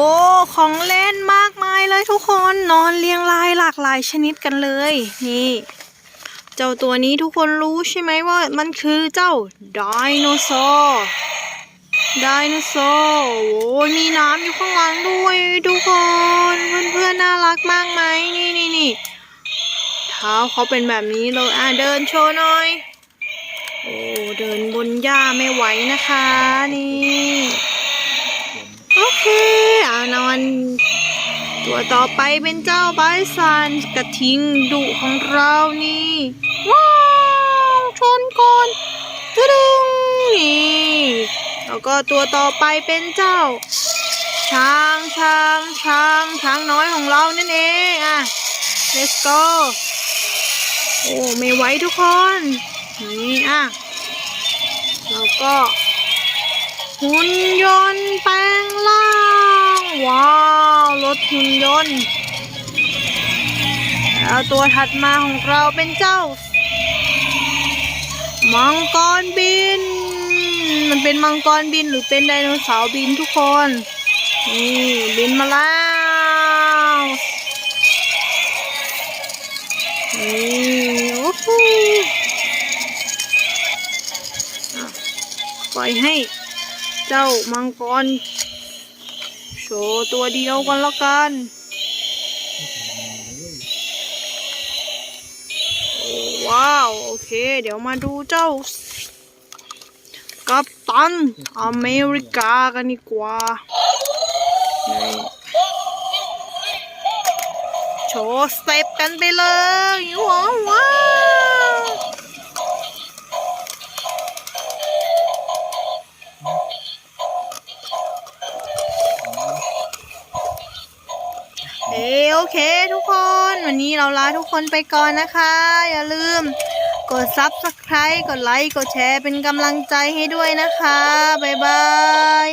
โอ้ ของเล่นมากมายเลยทุกคนนอนเรียงรายหลากหลายชนิดกันเลย นี่ เจ้าตัวนี้ทุกคนรู้ใช่ไหมว่ามันคือเจ้าไดโนเสาร์ไดโนเสาร์โอ้ยมีน้ำอยู่ข้างหลังด้วยทุกคน เพื่อนๆน่ารักมากไหมนี่นี่นี่เท้าเขาเป็นแบบนี้เลยอะเดินโชว์หน่อย โอ้เดินบนหญ้าไม่ไหวนะคะ นี่ โอเคอ่านอน ตัวต่อไปเป็นเจ้าไบซันกระทิงดุของเรานี่ ว้าวชนก่อนตึดึงนี่แล้วก็ตัวต่อไปเป็นเจ้า ช้างช้างช้างช้างน้อยของเรานั่นเองอะ let's go โอ้ไม่ไหวทุกคนนี่อะแล้วก็หุ่นยนต์แปลงร่าง ว้าว รถ หุ่นยนต์ แล้วตัวถัดมาของเราเป็นเจ้า มังกรบิน มันเป็นมังกรบินหรือเป็นไดโนเสาร์บินทุกคน นี่บินมาแล้วนี่โอ้โหปล่อยให้เจ้ามังกร ชว์ตัวเดียวกันแล้วกันโอ้ว้าว โอเค เดี๋ยวมาดูเจ้า กัปตัน อเมริกากันดีกว่า โชว์สเต็ปกันไปเลยว้าว โอเคทุกคน วันนี้เราลาทุกคนไปก่อนนะคะ อย่าลืม กดซับสไคร b e กดไลค์ กดแชร์เป็นกำลังใจให้ด้วยนะคะ บ๊ายบาย